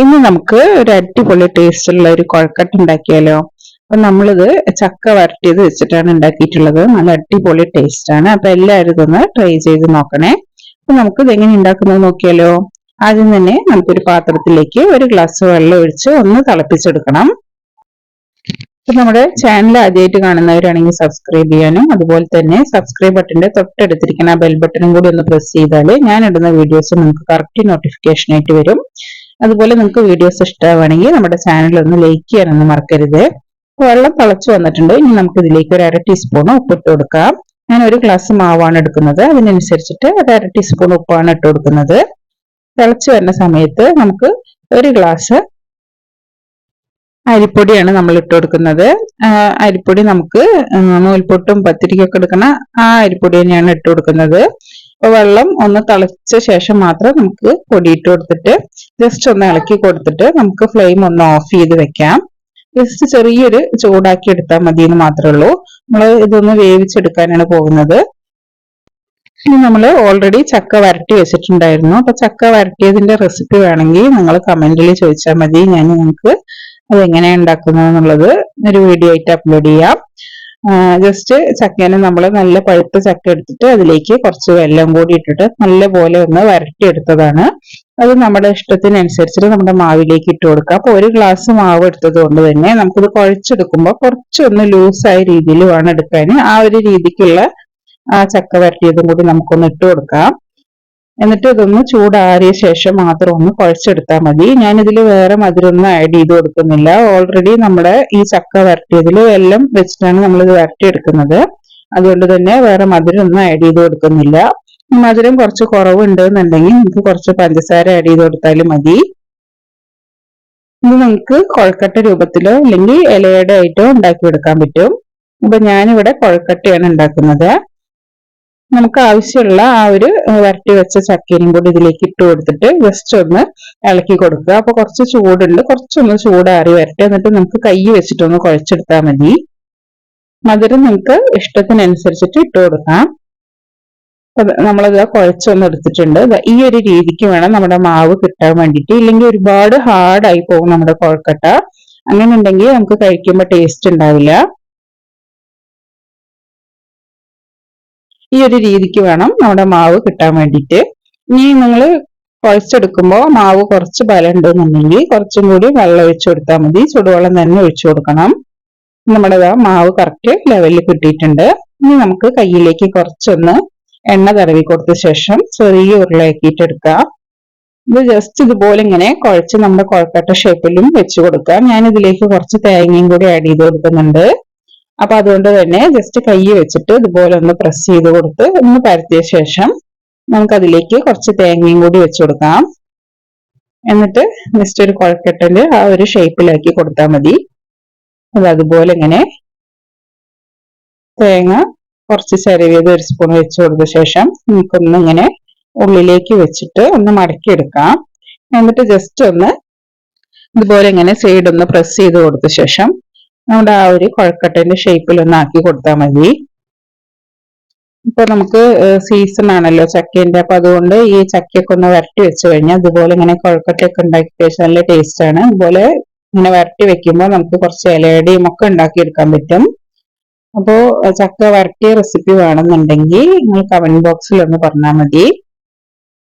ഇന്ന് നമുക്ക് ഒരു അടിപൊളി ടേസ്റ്റുള്ള ഒരു കുഴക്കട്ട ഉണ്ടാക്കിയാലോ? അപ്പൊ നമ്മളിത് ചക്ക വരട്ടിയത് വെച്ചിട്ടാണ് ഉണ്ടാക്കിയിട്ടുള്ളത്. നല്ല അടിപൊളി ടേസ്റ്റ് ആണ്. അപ്പൊ എല്ലാവരും ഒന്ന് ട്രൈ ചെയ്ത് നോക്കണേ. അപ്പൊ നമുക്ക് ഇത് എങ്ങനെ ഉണ്ടാക്കുന്നത് നോക്കിയാലോ? ആദ്യം തന്നെ നമുക്കൊരു പാത്രത്തിലേക്ക് ഒരു ഗ്ലാസ് വെള്ളം ഒഴിച്ച് ഒന്ന് തിളപ്പിച്ചെടുക്കണം. അപ്പൊ നമ്മുടെ ചാനൽ ആദ്യമായിട്ട് കാണുന്നവരാണെങ്കിൽ സബ്സ്ക്രൈബ് ചെയ്യാനും അതുപോലെ തന്നെ സബ്സ്ക്രൈബ് ബട്ടന്റെ തൊട്ടടുത്തിരിക്കുന്ന ബെൽ ബട്ടണും കൂടി ഒന്ന് പ്രസ് ചെയ്താൽ ഞാൻ ഇടുന്ന വീഡിയോസ് നിങ്ങൾക്ക് കറക്റ്റ് നോട്ടിഫിക്കേഷൻ ആയിട്ട് വരും. അതുപോലെ നിങ്ങൾക്ക് വീഡിയോസ് ഇഷ്ടമാണെങ്കിൽ നമ്മുടെ ചാനൽ ഒന്ന് ലൈക്ക് ചെയ്യാനൊന്നും മറക്കരുത്. വെള്ളം തിളച്ചു വന്നിട്ടുണ്ട്. ഇനി നമുക്ക് ഇതിലേക്ക് ഒരു അര ടീസ്പൂൺ ഉപ്പിട്ട് കൊടുക്കാം. ഞാൻ ഒരു ഗ്ലാസ് മാവാണ് എടുക്കുന്നത്. അതിനനുസരിച്ചിട്ട് ഒരു അര ടീസ്പൂൺ ഉപ്പാണ് ഇട്ട് കൊടുക്കുന്നത്. തിളച്ചു വരുന്ന സമയത്ത് നമുക്ക് ഒരു ഗ്ലാസ് അരിപ്പൊടിയാണ് നമ്മൾ ഇട്ട് കൊടുക്കുന്നത്. അരിപ്പൊടി നമുക്ക് നൂൽപ്പൊട്ടും പത്തിരിക്കൊക്കെ എടുക്കുന്ന ആ അരിപ്പൊടി തന്നെയാണ് ഇട്ട് കൊടുക്കുന്നത്. അപ്പൊ വെള്ളം ഒന്ന് തിളച്ച ശേഷം മാത്രം നമുക്ക് പൊടിയിട്ട് കൊടുത്തിട്ട് ജസ്റ്റ് ഒന്ന് ഇളക്കി കൊടുത്തിട്ട് നമുക്ക് ഫ്ലെയിം ഒന്ന് ഓഫ് ചെയ്ത് വെക്കാം. ജസ്റ്റ് ചെറിയൊരു ചൂടാക്കി എടുത്താൽ മതി എന്ന് മാത്രമേ ഉള്ളൂ. നമ്മൾ ഇതൊന്ന് വേവിച്ചെടുക്കാനാണ് പോകുന്നത്. ഇനി നമ്മൾ ഓൾറെഡി ചക്ക വരട്ടി വെച്ചിട്ടുണ്ടായിരുന്നു. അപ്പൊ ചക്ക വരട്ടിയതിന്റെ റെസിപ്പി വേണമെങ്കിൽ നിങ്ങൾ കമന്റിൽ ചോദിച്ചാൽ മതി. ഞാൻ നിങ്ങൾക്ക് അത് എങ്ങനെയാണ് ഉണ്ടാക്കുന്നത് എന്നുള്ളത് ഒരു വീഡിയോ ആയിട്ട് അപ്ലോഡ് ചെയ്യാം. ജസ്റ്റ് ചക്കേനെ നമ്മൾ നല്ല പഴുത്ത ചക്ക എടുത്തിട്ട് അതിലേക്ക് കുറച്ച് വെള്ളം കൂടി ഇട്ടിട്ട് നല്ല പോലെ ഒന്ന് വരട്ടിയെടുത്തതാണ്. അത് നമ്മുടെ ഇഷ്ടത്തിനനുസരിച്ച് നമ്മുടെ മാവിലേക്ക് ഇട്ട് കൊടുക്കുക. അപ്പൊ ഒരു ഗ്ലാസ് മാവ് എടുത്തത് കൊണ്ട് തന്നെ നമുക്കിത് കുഴച്ചെടുക്കുമ്പോൾ കുറച്ചൊന്ന് ലൂസായ രീതിയിൽ വേണം എടുക്കാൻ ആ ഒരു രീതിക്കുള്ള ആ ചക്ക വരട്ടിയതും കൂടി നമുക്കൊന്ന് ഇട്ട് കൊടുക്കാം. എന്നിട്ട് ഇതൊന്ന് ചൂടാറിയ ശേഷം മാത്രം ഒന്ന് കുഴച്ചെടുത്താൽ മതി. ഞാനിതിൽ വേറെ മധുരമൊന്നും ആഡ് ചെയ്ത് കൊടുക്കുന്നില്ല. ഓൾറെഡി നമ്മുടെ ഈ ചക്ക വരട്ടിയതിൽ എല്ലാം വെച്ചിട്ടാണ് നമ്മൾ ഇത് വരട്ടിയെടുക്കുന്നത്. അതുകൊണ്ട് തന്നെ വേറെ മധുരം ഒന്നും ആഡ് ചെയ്ത് കൊടുക്കുന്നില്ല. മധുരം കുറച്ച് കുറവുണ്ട് എന്നുണ്ടെങ്കിൽ നമുക്ക് കുറച്ച് പഞ്ചസാര ആഡ് ചെയ്ത് കൊടുത്താലും മതി. ഇത് നമുക്ക് കൊഴക്കട്ട രൂപത്തിലോ അല്ലെങ്കിൽ ഇലയുടെ ആയിട്ടോ ഉണ്ടാക്കി എടുക്കാൻ പറ്റും. അപ്പൊ ഞാനിവിടെ കൊഴക്കട്ടയാണ് ഉണ്ടാക്കുന്നത്. നമുക്ക് ആവശ്യമുള്ള ആ ഒരു വരട്ടി വെച്ച ചക്കയും കൂടി ഇതിലേക്ക് ഇട്ട് കൊടുത്തിട്ട് ജസ്റ്റ് ഒന്ന് ഇളക്കി കൊടുക്കുക. അപ്പൊ കുറച്ച് ചൂടുണ്ട്. കുറച്ചൊന്ന് ചൂടാറി വരട്ടെ. എന്നിട്ട് നമുക്ക് കൈ വെച്ചിട്ടൊന്ന് കുഴച്ചെടുത്താൽ മതി. മധുരം നമുക്ക് ഇഷ്ടത്തിനനുസരിച്ചിട്ട് ഇട്ട് കൊടുക്കാം. നമ്മളത് കുഴച്ചൊന്ന് എടുത്തിട്ടുണ്ട്. ഈ ഒരു രീതിക്ക് വേണം നമ്മുടെ മാവ് കിട്ടാൻ വേണ്ടിയിട്ട്. ഇല്ലെങ്കിൽ ഒരുപാട് ഹാർഡായി പോകും നമ്മുടെ കുഴക്കട്ട. അങ്ങനെ ഉണ്ടെങ്കിൽ നമുക്ക് കഴിക്കുമ്പോൾ ടേസ്റ്റ് ഉണ്ടാവില്ല. ഈ ഒരു രീതിക്ക് വേണം നമ്മുടെ മാവ് കിട്ടാൻ വേണ്ടിയിട്ട്. ഇനി നിങ്ങൾ കുഴച്ചെടുക്കുമ്പോൾ മാവ് കുറച്ച് ബലം ഉണ്ടെന്നുണ്ടെങ്കിൽ കുറച്ചും കൂടി വെള്ളം ഒഴിച്ചു കൊടുത്താൽ മതി. ചുടുവെള്ളം തന്നെ ഒഴിച്ചു കൊടുക്കണം. നമ്മുടെ മാവ് കറക്റ്റ് ലെവലിൽ കിട്ടിയിട്ടുണ്ട്. ഇനി നമുക്ക് കയ്യിലേക്ക് കുറച്ചൊന്ന് എണ്ണ തടവി കൊടുത്ത ശേഷം ചെറിയ ഉരുളയാക്കിയിട്ട് എടുക്കാം ഇത് ജസ്റ്റ് ഇതുപോലെ ഇങ്ങനെ കുഴച്ച് നമ്മുടെ കുഴക്കട്ട ഷേപ്പിലും വെച്ച് കൊടുക്കാം ഞാൻ ഇതിലേക്ക് കുറച്ച് തേങ്ങയും കൂടി ആഡ് ചെയ്ത് കൊടുക്കുന്നുണ്ട്. അപ്പൊ അതുകൊണ്ട് തന്നെ ജസ്റ്റ് കൈ വെച്ചിട്ട് ഇതുപോലെ ഒന്ന് പ്രസ് ചെയ്ത് കൊടുത്ത് ഒന്ന് പരത്തിയ ശേഷം നമുക്ക് അതിലേക്ക് കുറച്ച് തേങ്ങയും കൂടി വെച്ചു കൊടുക്കാം. എന്നിട്ട് ജസ്റ്റ് ഒരു കുഴക്കട്ടന്റെ ആ ഒരു ഷേപ്പിലാക്കി കൊടുത്താൽ മതി. അത് അതുപോലെ ഇങ്ങനെ തേങ്ങ കുറച്ച് ചെറിയത് ഒരു സ്പൂൺ വെച്ച് കൊടുത്ത ശേഷം നമുക്കൊന്ന് ഇങ്ങനെ ഉള്ളിലേക്ക് വെച്ചിട്ട് ഒന്ന് മടക്കിയെടുക്കാം എന്നിട്ട് ജസ്റ്റ് ഒന്ന് ഇതുപോലെ ഇങ്ങനെ സൈഡ് ഒന്ന് പ്രസ് ചെയ്ത് കൊടുത്ത ശേഷം നമ്മുടെ ആ ഒരു കുഴക്കട്ടന്റെ ഷേപ്പിൽ ഒന്ന് ആക്കി കൊടുത്താൽ മതി. ഇപ്പൊ നമുക്ക് സീസൺ ആണല്ലോ ചക്കേന്റെ. അപ്പൊ അതുകൊണ്ട് ഈ ചക്കയൊക്കെ ഒന്ന് വരട്ടി വെച്ച് കഴിഞ്ഞാൽ അതുപോലെ ഇങ്ങനെ കുഴക്കട്ടയൊക്കെ ഉണ്ടാക്കി കഴിച്ചാൽ നല്ല ടേസ്റ്റ് ആണ്. അതുപോലെ ഇങ്ങനെ വരട്ടി വെക്കുമ്പോൾ നമുക്ക് കുറച്ച് ഇലയുടെയും ഒക്കെ ഉണ്ടാക്കിയെടുക്കാൻ പറ്റും. അപ്പോ ചക്ക വരട്ടിയ റെസിപ്പി വേണമെന്നുണ്ടെങ്കിൽ നിങ്ങൾ കമന്റ് ബോക്സിൽ ഒന്ന് പറഞ്ഞാൽ മതി.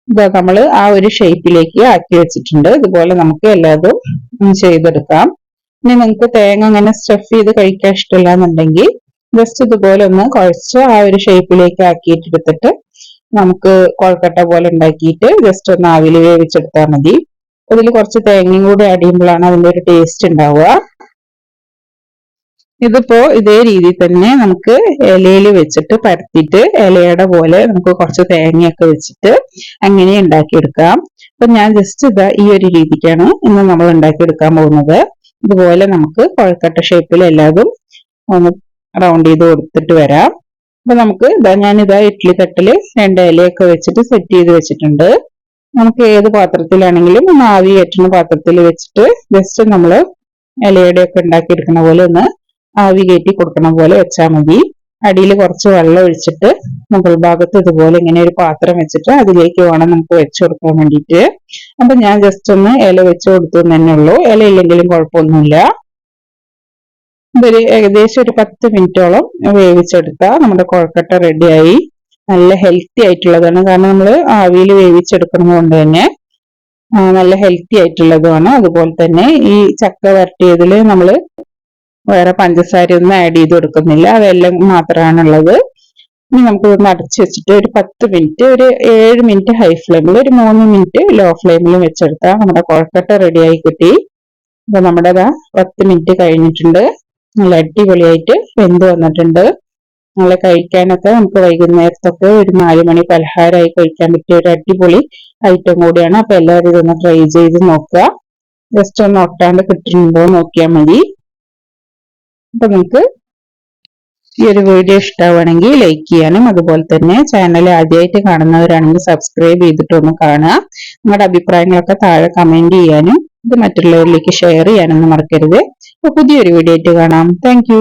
ഇതാ നമ്മൾ ആ ഒരു ഷേപ്പിലേക്ക് ആക്കി വെച്ചിട്ടുണ്ട്. ഇതുപോലെ നമുക്ക് എല്ലാതും ചെയ്തെടുക്കാം. ഇനി നിങ്ങൾക്ക് തേങ്ങ അങ്ങനെ സ്റ്റഫ് ചെയ്ത് കഴിക്കാൻ ഇഷ്ടമില്ല എന്നുണ്ടെങ്കിൽ ജസ്റ്റ് ഇതുപോലെ ഒന്ന് കുഴച്ച് ആ ഒരു ഷേപ്പിലേക്ക് ആക്കിയിട്ട് എടുത്തിട്ട് നമുക്ക് കൊഴക്കട്ട പോലെ ഉണ്ടാക്കിയിട്ട് ജസ്റ്റ് ഒന്ന് ആവിൽ വേവിച്ചെടുത്താൽ മതി. അതിൽ കുറച്ച് തേങ്ങയും കൂടി ആഡ് ചെയ്യുമ്പോഴാണ് അതിന്റെ ഒരു ടേസ്റ്റ് ഉണ്ടാവുക. ഇതിപ്പോ ഇതേ രീതിയിൽ തന്നെ നമുക്ക് ഇലയിൽ വെച്ചിട്ട് പരത്തിയിട്ട് ഇലയുടെ പോലെ നമുക്ക് കുറച്ച് തേങ്ങയൊക്കെ വെച്ചിട്ട് അങ്ങനെ ഉണ്ടാക്കിയെടുക്കാം. അപ്പൊ ഞാൻ ജസ്റ്റ് ഇതാ ഈ ഒരു രീതിക്കാണ് ഇന്ന് നമ്മൾ ഉണ്ടാക്കിയെടുക്കാൻ പോകുന്നത്. ഇതുപോലെ നമുക്ക് കൊഴക്കട്ട ഷേപ്പിൽ എല്ലാതും ഒന്ന് റൗണ്ട് ചെയ്ത് കൊടുത്തിട്ട് വരാം. അപ്പൊ നമുക്ക് ഇതാ ഞാനിതാ ഇഡ്ഡലി തട്ടിൽ രണ്ട് ഇലയൊക്കെ വെച്ചിട്ട് സെറ്റ് ചെയ്ത് വെച്ചിട്ടുണ്ട്. നമുക്ക് ഏത് പാത്രത്തിലാണെങ്കിലും ഒന്ന് ആവി കയറ്റുന്ന പാത്രത്തിൽ വെച്ചിട്ട് ജസ്റ്റ് നമ്മൾ ഇലയുടെ ഒക്കെ ഉണ്ടാക്കിയെടുക്കുന്ന പോലെ ഒന്ന് ആവി കയറ്റി കൊടുക്കണ പോലെ വെച്ചാൽ മതി. അടിയിൽ കുറച്ച് വെള്ളം ഒഴിച്ചിട്ട് മുകൾ ഭാഗത്ത് ഇതുപോലെ ഇങ്ങനെ ഒരു പാത്രം വെച്ചിട്ട് അതിലേക്ക് വേണം നമുക്ക് വെച്ച് കൊടുക്കാൻ വേണ്ടിയിട്ട്. അപ്പൊ ഞാൻ ജസ്റ്റ് ഒന്ന് ഇല വെച്ച് കൊടുത്തു തന്നെ ഉള്ളൂ. ഇല ഇല്ലെങ്കിലും കുഴപ്പമൊന്നുമില്ല. ഇതൊരു ഏകദേശം ഒരു പത്ത് മിനിറ്റോളം വേവിച്ചെടുത്താൽ നമ്മുടെ കുഴക്കട്ട റെഡിയായി. നല്ല ഹെൽത്തി ആയിട്ടുള്ളതാണ്. കാരണം നമ്മൾ ആവിയിൽ വേവിച്ചെടുക്കുന്നത് കൊണ്ട് തന്നെ നല്ല ഹെൽത്തി ആയിട്ടുള്ളതുമാണ്. അതുപോലെ തന്നെ ഈ ചക്ക വരട്ടിയതിൽ നമ്മൾ വേറെ പഞ്ചസാര ഒന്നും ആഡ് ചെയ്ത് കൊടുക്കുന്നില്ല. അതെല്ലാം മാത്രമാണുള്ളത്. ഇനി നമുക്ക് ഇതൊന്ന് അടച്ചു വെച്ചിട്ട് ഒരു പത്ത് മിനിറ്റ് ഒരു ഏഴ് മിനിറ്റ് ഹൈ ഫ്ലെയിമിൽ ഒരു മൂന്ന് മിനിറ്റ് ലോ ഫ്ലെയിമിൽ വെച്ചെടുത്താൽ നമ്മുടെ കുഴക്കട്ട റെഡിയായി കിട്ടി. അപ്പൊ നമ്മുടെ പത്ത് മിനിറ്റ് കഴിഞ്ഞിട്ടുണ്ട്. നല്ല അടിപൊളിയായിട്ട് വെന്ത് വന്നിട്ടുണ്ട്. നല്ല കഴിക്കാനൊക്കെ നമുക്ക് വൈകുന്നേരത്തൊക്കെ ഒരു നാല് മണി പലഹാരമായി കഴിക്കാൻ പറ്റിയ ഒരു അടിപൊളി ഐറ്റം കൂടിയാണ്. അപ്പൊ എല്ലാവരും ഇതൊന്ന് ട്രൈ ചെയ്ത് നോക്കുക. ജസ്റ്റ് ഒന്ന് ഒട്ടാണ്ട് കിട്ടുന്നുണ്ടോ നോക്കിയാൽ മതി. അപ്പൊ നിങ്ങൾക്ക് ഈ ഒരു വീഡിയോ ഇഷ്ടമാണെങ്കിൽ ലൈക്ക് ചെയ്യാനും അതുപോലെ തന്നെ ചാനൽ ആദ്യമായിട്ട് കാണുന്നവരാണെങ്കിൽ സബ്സ്ക്രൈബ് ചെയ്തിട്ട് ഒന്ന് കാണുക. നിങ്ങളുടെ അഭിപ്രായങ്ങളൊക്കെ താഴെ കമന്റ് ചെയ്യാനും ഇത് മറ്റുള്ളവരിലേക്ക് ഷെയർ ചെയ്യാനൊന്നും മറക്കരുത്. അപ്പൊ പുതിയൊരു വീഡിയോ ആയിട്ട് കാണാം. താങ്ക്